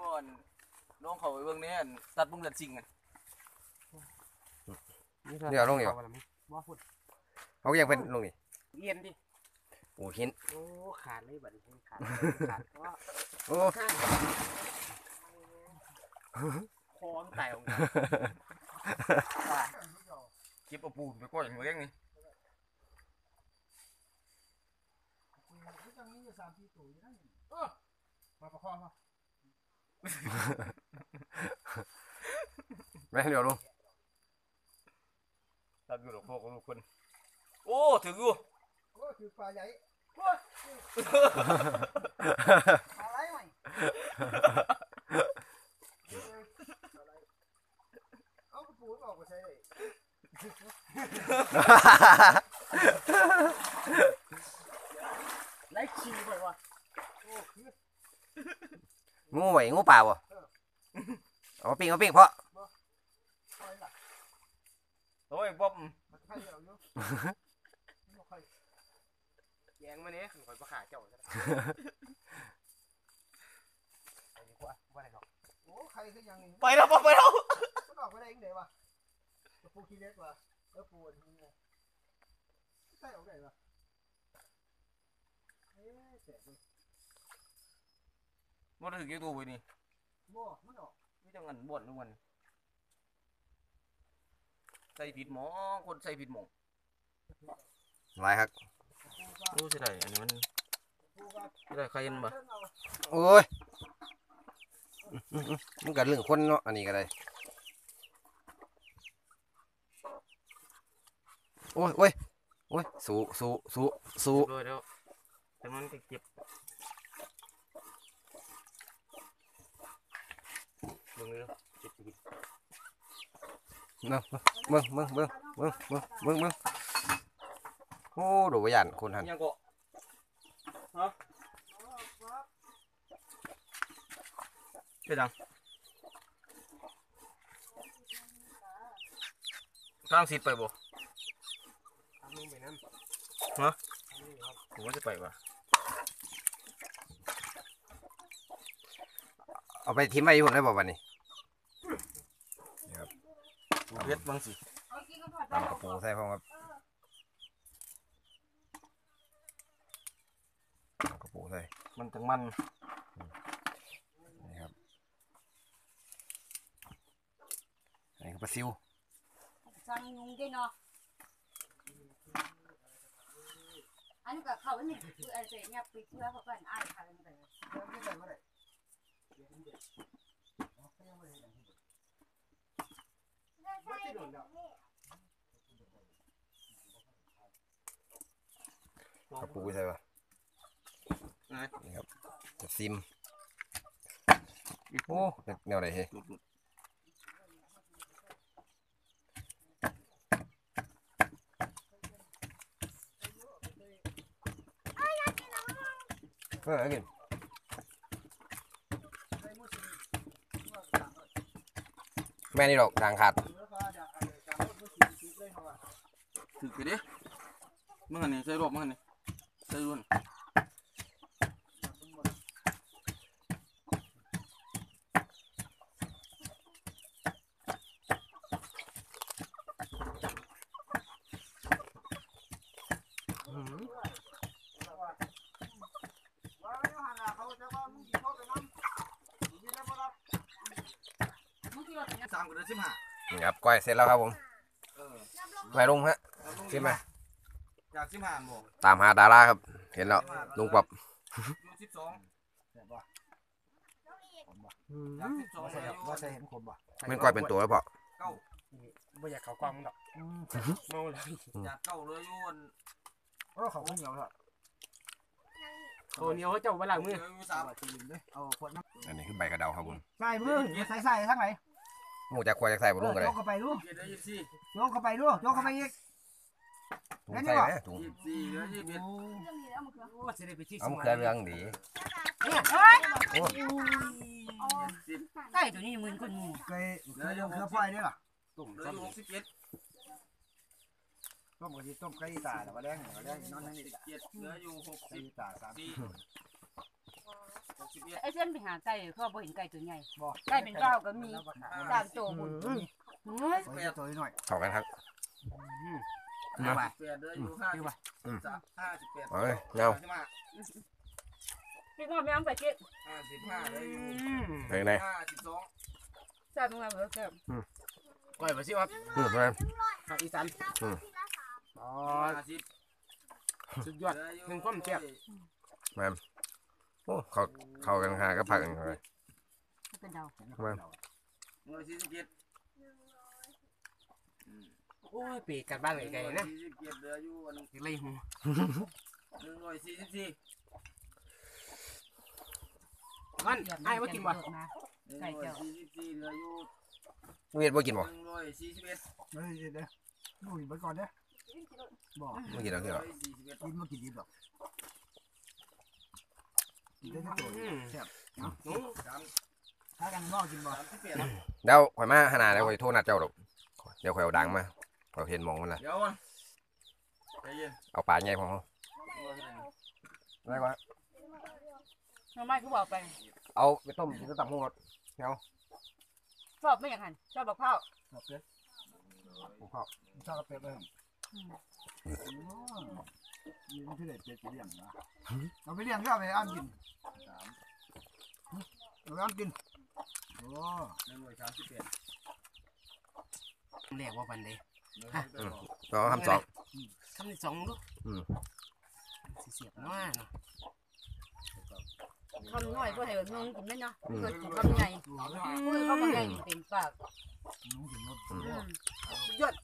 บ่อนน้องเขาไปเบิ่งเนี่ยตัดบุ้งเดือนจริงกันเดี๋ยวลงเดี๋ยว บ่พูดเขาก็ยังเป็นลงนี่เอียนดิโอ้หินโอ้ขาดเลยบัดนี้ขาดขาดว่าโอ้ขาดคอมนไตของมันว่าเก็บเอาปูนไปก้อยมือเลี้ยงนี่มาประคองมา แม่เดี๋ยวลงตัดอยู่หรอกพวกลูกคนโอ้ถึงอยู่โอ้คือปลาใหญ่อะไรใหม่เอากระปูออกมาใช้เลยไล่ขี้ไปวะโอ้คือ งูไหวงูเปล่าบ่เอามาปิ้งเอามาปิ้งเพราะปล่อยละโอ้ยบ๊อบมันไข่เอาอยู่มันไข่แยงมาเนี้ยข่อยประขาเจ้าซะไปดีกว่าว่าอะไรหรอกโอ้ใครก็ยังไปแล้วบ๊อบไปแล้วมันออกไปได้ยังไงวะกระปูขี้เล็กวะแล้วปูอันนี้ไงใส่ออกได้วะเอ๊ะแสบเลย มันถึงกี่ตัวไปนี่บ่มันออกไม่จังงันบ่นทุกวันใส่ผิดหมอคนใส่ผิดหมองหลายครับรู้สิได้อันนี้มันปูกับสิได้ใครยันบ่เพิ่งเอาโอ้ยอื้ออื้อมันก็เรื่องคนเนาะอันนี้ก็ได้โอ้ยโอ้ยโอ้ยสู้สู้สู้สู้เรียบร้อยแล้วแต่มันก็เก็บ เบิ่งเลยเนาะเก็บกินเนาะเบิ่งเบิ่งเบิ่งเบิ่งเบิ่งเบิ่งเบิ่งโอ้ดูว่ายันคนหันยังก็เป็นดังสร้างสิทธิ์ไปบ่ทำมึงไปนั่นฮะผมว่าจะไปว่ะเอาไปทิ้งไว้อยู่ผมได้บ่วันนี้ เฮ็ดบางสิตำกระปูใส่พร้อมครับตำกระปูใส่มันจังมันนี่ครับอันนี้ก็ปลาซิวสั่งยุงด้วยเนาะอันนี้ก็เขาเนี่ยคืออะไรเนี่ยปิดเพื่อเขาเป็นอ้ายค่ะนี่ก็เดี๋ยวไม่ได้ไม่ได้เดี๋ยวมันเด็ดอ๋อเขายังไม่ได้ยังไม่ได้ ไม่ได้โดนแล้วกระปูใส่ปะนะนี่ครับจะซิม โอ้แนวไหนเฮ้หลุดหลุดเออเอากินแม่นี่ดอกทางขาด ถือไปดิมึงอันนี้ใส่รอบมึงอันนี้ใส่รุ่นมึงที่เราเป็นสามกับเดือนสิบห้านี่ครับก้อยเสร็จแล้วครับผมเออไปลงฮะ ขึ้นมาจากสิบห้าบ่ตามหาดาราครับ เห็นแล้วลุงปรับอยู่สิบสองจากสิบสองว่าใส่ว่าใส่เห็นคมบ่มันก้อยเป็นตัวแล้วเปล่าเก้าไม่อยากเขากล้องดอกเมาแล้วจากเก้าเลยอยู่อันโอ้เขาเหนียวแล้วโอ้เหนียวเจ้าเวลามือเดี๋ยวอยู่สามเอาขวดน้อันนี้คือใบกระเดาครับผมำใส่มือใส่ใส่ทั้งไหนหมูจากควายจากใส่บลุงกันเลยโยกเข้าไปดูเจ็ดได้ยี่สิบสี่โยกเข้าไปดูโยกเข้าไปอีก ถุงใส่ไหมถุงยี่สิบสี่เหลือยี่สิบเอ็ดเรื่องนี้แล้วมันคือโอ้จะได้ไปที่เอามะเขือเรืองดีเนี่ยเฮ้ยโอ้สิบใกล้ตัวนี้มึนคนงูเคยเคยเคยไฟได้ป่ะต้มเหลือต้มอยู่หกสิบเจ็ดต้มกะทิต้มไก่ตาแต่ว่าแดงแต่ว่าแดงนอนนั่นนี่สิบเจ็ดเหลืออยู่หกไก่สิบตาสามสี่หกสิบเอ็ดไอ้เส้นไปหาไก่เขาบ่เห็นไก่ตัวใหญ่ไก่เป็นเก้าก็มีสามตัวบุญเฮ้ยขอให้ตัวหน่อยเข้ากันครับ ห้าสิบแปดเดือนอยู่ห้าสิบสามห้าสิบแปดเอาเลยเงาใช่ไหมพี่ก็ไม่เอาไปเก็บห้าสิบห้าเดือนอยู่ไหนไหนห้าสิบสองใส่มึงมาเบิกเก็บก้อยมาสิครับอืมไปภาคอีสานอ๋อห้าสิบสุดยอดหนึ่งความแซ่บโอ้เขาเข้ากันหาก็ผักกันเลยเป็นดาวหน่วยสี่สิบเจ็ด โอ้ยปีกกัดบ้านไก่ๆนะสี่สิบเจ็ดเดือนอยู่วันไล่หูหนึ่งร้อยสี่สิบสี่มันไอ้ว่ากินบ่หนึ่งร้อยสี่สิบสี่เดือนอยู่เวียดบ่กินบ่หนึ่งร้อยสี่สิบเอ็ดเฮ้ยเดี๋ยวดูอีกไปก่อนเนี่ยบอกบ่กินแล้วหกินนึ่งแล้ร้วอยสี่สิบเอ็ดกินมากินดีหรอกกินได้ทั้งตัวแซ่บอืมสามถ้ากันนอกกินบ่สามสิบแปดเดี๋ยวข่อยมาหาหนาเดี๋ยวข่อยโทรนัดเจ้าดอกเดี๋ยวข่อยเอาดังมา ข่อยเห็นหมองมันละเดี๋ยวก่อนใจเย็นเอาปลาใหญ่ของเขารอที่ไหนได้ก่อนทำไมกูบอกไปเอาไปต้มกินกับตับหมูรสชอบไม่อย่างนั้นชอบบอกข้าวชอบเป็ดผมเข้าชอบเป็ดเลยมีมันที่ไหนเป็ดจะเลี้ยงนะเอาไปเลี้ยงก็เอาไปอ้ามกินเอาไปอ้ามกินโอ้หนึ่งร้อยสามสิบแปดแรกว่าปันเลย หนึ่งร้อยแปดสองเราทำสองคำที่สองดูอืมสิเสียบน้อยเนาะคำน้อยก็เห็นมึงกินไหมเนาะเกิดคำใหญ่ดูแล้วมือเขาบอกใหญ่เต็มปากน้องกินรสอืมสุดยอด